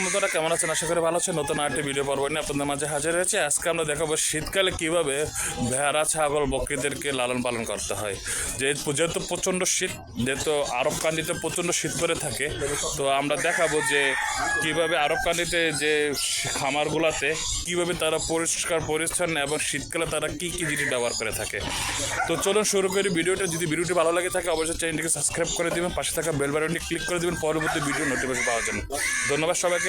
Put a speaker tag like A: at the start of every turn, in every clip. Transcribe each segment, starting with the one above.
A: আলাইকুম বন্ধুরা কেমন আছেন? আশা করি ভালো আছেন। নতুন আরেকটি ভিডিও পর্ব নিয়ে আপনাদের মাঝে হাজির হয়েছে। আজকে আমরা দেখাবো শীতকালে কীভাবে ভেড়া, ছাগল, বকরিদেরকে লালন পালন করতে হয়। যেহেতু যেহেতু প্রচণ্ড শীত, যেহেতু আরব কান্দিতে প্রচণ্ড শীত পড়ে থাকে, তো আমরা দেখাবো যে কীভাবে আরব কান্দিতে যে খামারগুলোতে কীভাবে তারা পরিষ্কার, পরিচ্ছন্ন এবং শীতকালে তারা কি কি জিনিস ব্যবহার করে থাকে। তো চলুন শুরু করি ভিডিওটা। যদি ভিডিওটি ভালো লাগে থাকে, অবশ্যই চ্যানেলটিকে সাবস্ক্রাইব করে দিবেন, পাশে থাকা বেল ক্লিক করে দিবেন, পরবর্তী ভিডিও নোটিফিকেশন পাওয়ার জন্য। ধন্যবাদ সবাইকে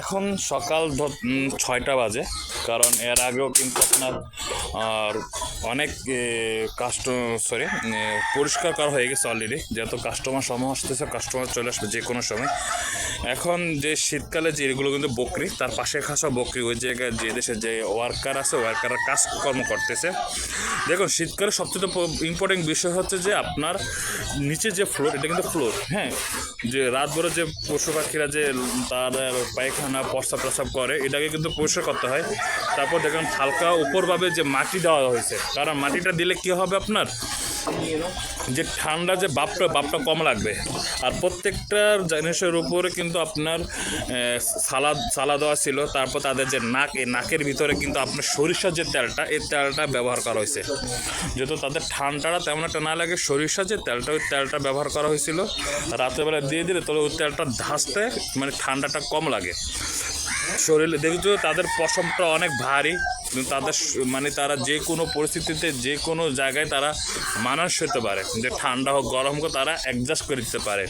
A: এখন সকাল ছয়টা বাজে, কারণ এর আগেও কিন্তু আপনার, আর অনেক কাস্ট সরি পরিষ্কার করা হয়ে গেছে অলরেডি যেহেতু কাস্টমার সময় আসতেছে কাস্টমার চলে আসবে যে কোনো সময়। এখন যে শীতকালে যে এগুলো কিন্তু বকরি, তার পাশে খাসা বকরি, ওই জায়গায় যে দেশে যে ওয়ার্কার আছে ওয়ার্কাররা কাজকর্ম করতেছে। দেখুন, শীতকালে সবচেয়ে ইম্পর্টেন্ট বিষয় হচ্ছে যে আপনার নিচে যে ফ্লোর এটা কিন্তু ফ্লোর হ্যাঁ? যে রাত ভরে যে পশু পাখিরা যে তার পায়খানা প্রস্রাব প্রস্রাব করে। এটাকে কিন্তু পরিষ্কার করতে হয়। তারপর দেখুন, হালকা উপরভাবে যে মাটি দেওয়া হয়েছে। কারণ মাটিটা দিলে কি হবে আপনার? যে ঠান্ডা যে বাপটা বাপটা কম লাগবে। আর প্রত্যেকটা জিনিসের উপরে কিন্তু আপনার সালাদ সালা দেওয়া ছিল। তারপর তাদের যে নাক, এই নাকের ভিতরে কিন্তু আপনার সরিষার যে তেলটা, এই তেলটা ব্যবহার করা হয়েছে। যেহেতু তাদের ঠান্ডাটা তেমন একটা না লাগে সরিষা যে তেলটা, ওই তেলটা ব্যবহার করা হয়েছিল। রাত্রেবেলা দিয়ে দিলে তাহলে ওই তেলটা ধাসতে মানে ঠান্ডাটা কম লাগে। শরীরে দেখছ, তাদের পশমটা অনেক ভারী। তাদের মানে তারা যে কোনো পরিস্থিতিতে, যে কোনো জায়গায় তারা মানুষ হতে পারে। যে ঠান্ডা হোক, গরম হোক, তারা অ্যাডজাস্ট করে দিতে পারে।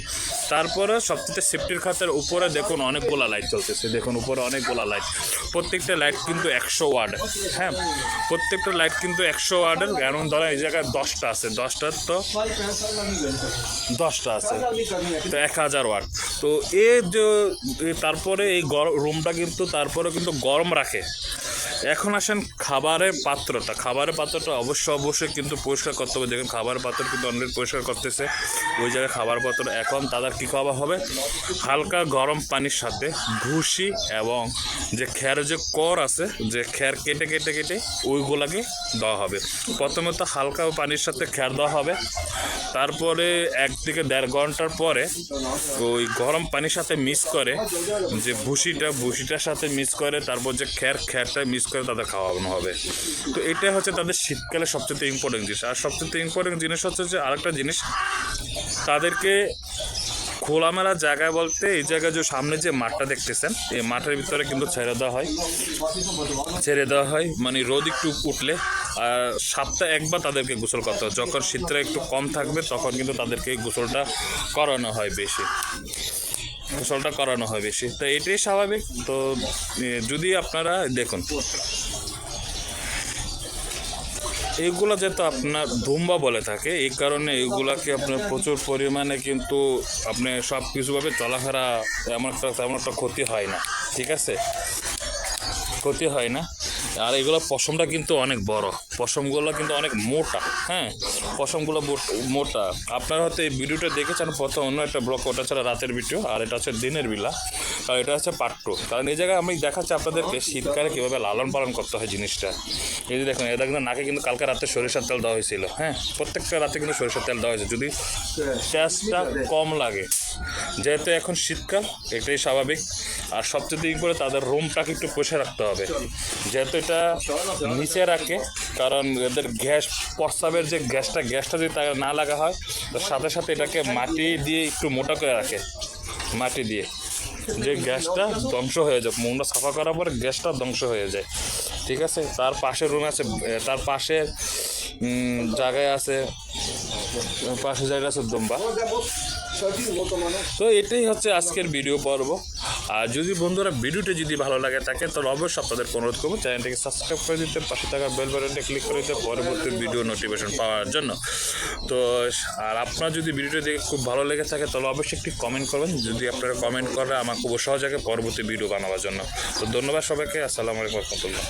A: তারপরে সবচেয়ে সেফটির খাতের উপরে দেখুন, অনেকগুলো লাইট চলতেছে। দেখুন, উপরে অনেকগুলো লাইট প্রত্যেকটা লাইট কিন্তু একশো ওয়ার্ড হ্যাঁ প্রত্যেকটা লাইট কিন্তু একশো ওয়ার্ডের এমন ধরো এই জায়গায় দশটা আছে। দশটার তো দশটা আছে। তো এক হাজার ওয়াট তো এ যে তারপরে এই গরম রুমটা কিন্তু তারপরে কিন্তু গরম রাখে। এখন আসেন খাবারের পাত্রটা। খাবারের পাত্রটা অবশ্যই অবশ্যই কিন্তু পরিষ্কার করতে হবে। দেখুন খাবারের পাত্র কিন্তু অনেক পরিষ্কার করতেছে। ওই জায়গায় খাবার পাত্র এখন তাদের কী খাওয়া হবে? হালকা গরম পানির সাথে ভুসি এবং যে খেয়ারের যে কর আছে, যে খেয়ার কেটে কেটে কেটে ওইগুলাকে দেওয়া হবে। প্রথমে তো হালকা পানির সাথে খেয়ার দেওয়া হবে। তারপরে এক থেকে দেড় ঘণ্টার পরে ওই গরম পানির সাথে মিক্স করে যে ভুসিটা, ভুসিটার সাথে মিক্স করে তারপর যে খ্যার খ্যারটা মিক্স করে তাদের খাওয়ানো হবে। তো এটাই হচ্ছে তাদের শীতকালে সবচেয়ে ইম্পর্টেন্ট জিনিস। আর সবচেয়ে ইম্পর্টেন্ট জিনিস হচ্ছে যে আরেকটা জিনিস, তাদেরকে খোলামেলা জায়গায় বলতে এই জায়গায় যে সামনে যে মাঠটা দেখতেছেন, এই মাঠের ভিতরে কিন্তু ছেড়ে দেওয়া হয়। ছেড়ে দেওয়া হয় মানে রোদ একটু উঠলে, আর সপ্তাহে একবার তাদেরকে গোসল করতে হয়। যখন শীতটা একটু কম থাকবে, তখন কিন্তু তাদেরকে গোসলটা করানো হয় বেশি। গোসলটা করানো হয় বেশি। তো এটাই স্বাভাবিক। তো যদি আপনারা, দেখুন। এইগুলো যেহেতু আপনার ধুম্বা বলে থাকে, এই কারণে এইগুলাকে আপনার প্রচুর পরিমাণে কিন্তু আপনি সব কিছুভাবে চলাফেরা এমন একটা, তেমন একটা ক্ষতি হয় না। ঠিক আছে? ক্ষতি হয় না। আর এগুলো পশমটা কিন্তু অনেক বড়। পশমগুলো কিন্তু অনেক মোটা হ্যাঁ? পশমগুলো মোটা আপনারা হয়তো এই ভিডিওটা দেখেছেন, প্রথম অন্য একটা ব্লক ওটা ছিল রাতের ভিডিও, আর এটা হচ্ছে দিনের বিলা। আর এটা হচ্ছে পার্ট টু। কারণ এই জায়গায় আমি দেখাচ্ছি আপনাদেরকে শীতকালে কীভাবে লালন পালন করতে হয় জিনিসটা। এই যে দেখুন, এটা কিন্তু নাকে কিন্তু কালকে রাতে সরিষার তেল দেওয়া হয়েছিল হ্যাঁ? প্রত্যেকটা রাতে কিন্তু সরিষার তেল দেওয়া হয়েছে। যদি টেস্টটা কম লাগে, যেহেতু এখন শীতকাল, এটাই স্বাভাবিক। আর সবচেয়ে দিন করে তাদের রুমটাকে একটু পরিষ্কার রাখতে হবে। যেহেতু এটা নিচে রাখে, কারণ এদের গ্যাস, প্রস্রাবের যে গ্যাসটা গ্যাসটা যদি তাকে না লাগা হয়, তো সাথে সাথে এটাকে মাটি দিয়ে একটু মোটা করে রাখে, মাটি দিয়ে। যে গ্যাসটা ধ্বংস হয়ে যায়, মুখটা সাফা করার পরে গ্যাসটা ধ্বংস হয়ে যায়। ঠিক আছে? তার পাশে রুম আছে তার পাশে জায়গায় আছে, পাশে জায়গা আছে দুম্বা। তো এটাই হচ্ছে আজকের ভিডিও পর্ব। আর যদি বন্ধুরা ভিডিওটা যদি ভালো লাগে থাকে, তাহলে অবশ্যই আপনাদের অনুরোধ করব চ্যানেলটিকে সাবস্ক্রাইব করে দিতে, পাশে থাকা বেল বাটনটা ক্লিক করে দিতে, পরবর্তী ভিডিও নোটিফিকেশন পাওয়ার জন্য। তো, আর আপনার যদি ভিডিওটা দেখে খুব ভালো লেগে থাকে, তাহলে অবশ্যই একটি কমেন্ট করবেন। যদি আপনারা কমেন্ট করে আমার খুব সহজ পরবর্তী ভিডিও বানাবার জন্য। তো ধন্যবাদ সবাইকে, আসসালামু আলাইকুম রহমতুল্লাহ।